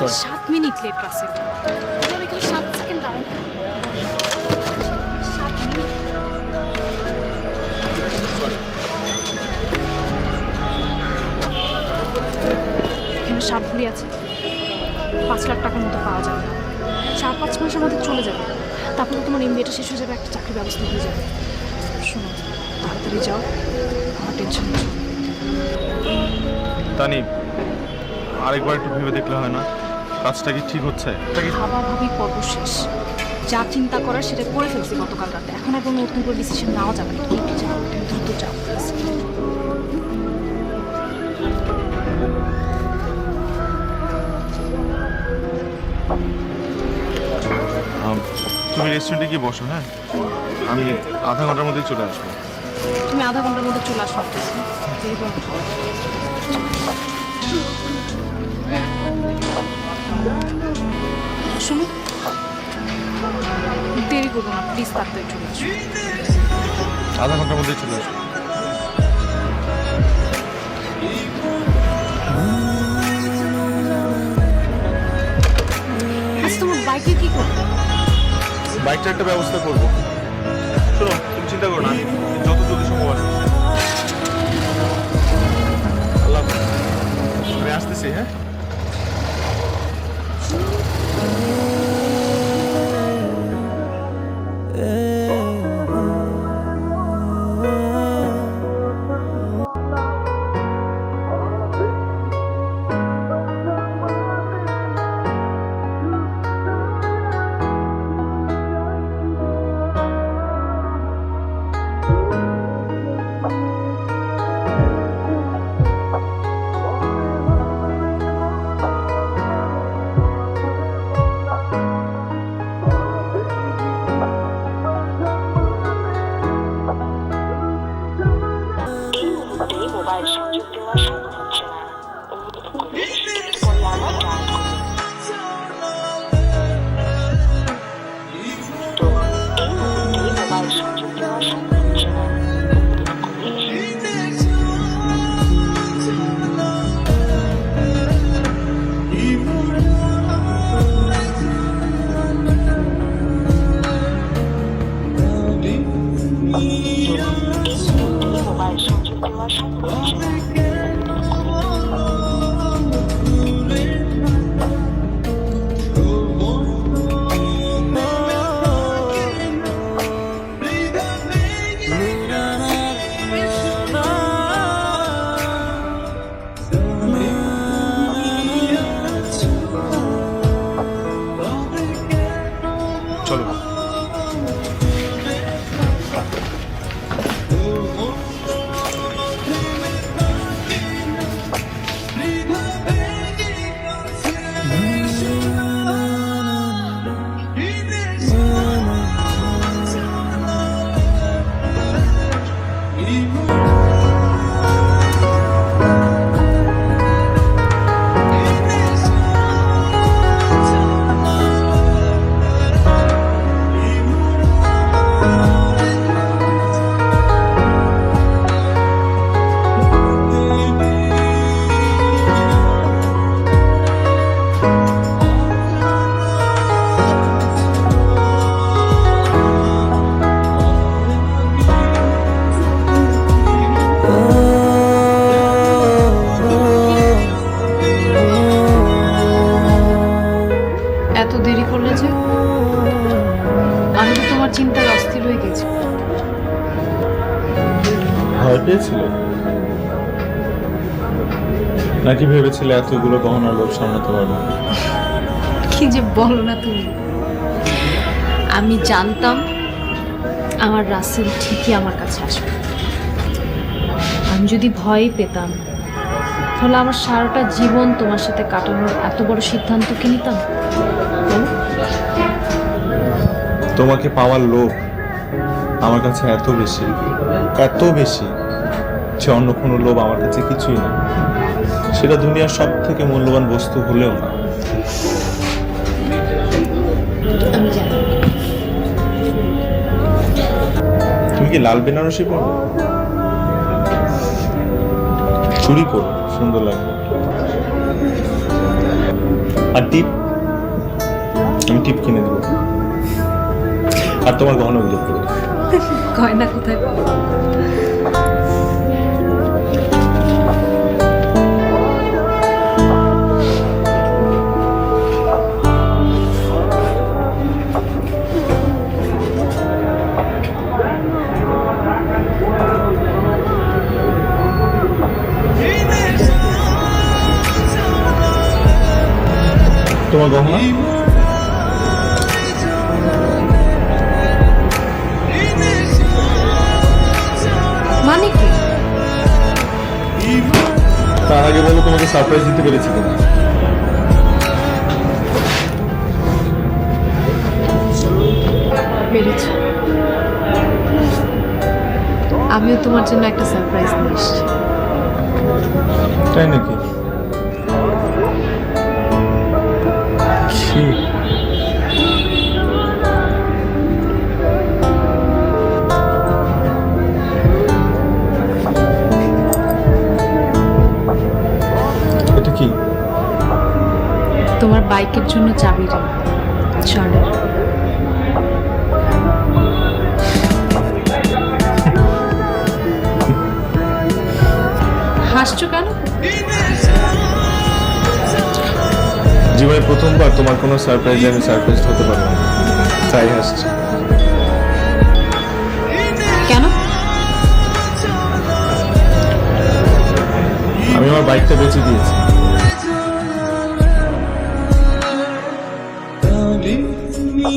Sorry সাত minute late Rasel তোমার এখানে সাত সেকেন্ড দাঁড়ান এখানে সাত ঘুরি আছে। পাঁচ লাখ টাকার মতো পাওয়া যাবে। চার পাঁচ মাসের মধ্যে চলে যাবে। তারপরে তোমার এমবিএটা শেষ হয়ে যাবে একটা চাকরির ব্যবস্থা হয়ে যাবে। শোনো তাড়াতাড়ি যাও। আমার টেনশন তানি আরেকবার একটু ভেবে দেখলে হয় না? কাজটা কি ঠিক হচ্ছে? ভাবাভাবি পর্ব শেষ যা চিন্তা করার সেটা করে ফেলছি গতকাল রাতে। এখন আর কোনো নতুন করে ডিসিশন নেওয়া যাবে না। তুমি একটু যাও দ্রুত যাও তুমি রেস্টুরেন্টে গিয়ে বসো হ্যাঁ? আমি আধা ঘণ্টার মধ্যেই চলে আসব। তুমি আধা ঘণ্টার মধ্যে চলে আসো করব না প্লিজ তাড়াতাড়ি চলে আসো আধা ঘণ্টার মধ্যেই চলে আসব আচ্ছা বাইকে কি করবে? বাইকটা একটা ব্যবস্থা করব। শোনো তুমি চিন্তা করো না যত জলদি সম্ভব আসব আল্লাহ আমি আসতেছি হ্যাঁ? এত দেরি করলে যে আমি তো তোমার চিন্তায় অস্থির হয়ে গেছি। ভয় পেয়েছিলে? নাকি ভেবেছিলে এতগুলো গহনার লোক সামলাতে পারব? কি যে বলো না তুমি। আমি জানতাম আমার রাসেল ঠিকই আমার কাছে আসবে। আমি যদি ভয় পেতাম তাহলে আমার সারাটা জীবন তোমার সাথে কাটানোর এত বড় সিদ্ধান্ত কি নিতাম? তোমাকে পাওয়ার লোভ আমার কাছে এত বেশি এত বেশি যে অন্য কোনো লোভ আমার কাছে কিছুই না সেটা দুনিয়ার সব থেকে মূল্যবান বস্তু হলেও না। তুমি কি লাল বেনারসি পরো? চুরি করো। সুন্দর লাগবে আর টিপ? আমি টিপ কিনে দেবো। আর তোমার গহনা উল্লেখ করব গয়না কোথায় পাবো? তোমার গহনা? মানে কি? তার আগে বলো তোমাকে সারপ্রাইজ দিতে পেরেছি কিনা। পেরেছি। আমিও তোমার জন্য একটা সারপ্রাইজ নিয়ে এসেছি। তাই নাকি? বাইকের জন্য চাবি রে। চলে। হাসছো কেন? জীবনে প্রথমবার। তোমার কোনো সারপ্রাইজে আমি সারপ্রাইজ হতে পারব না। তাই হাসছি। কেন? আমি আমার বাইকটা বেঁচে দিয়েছি। তুমি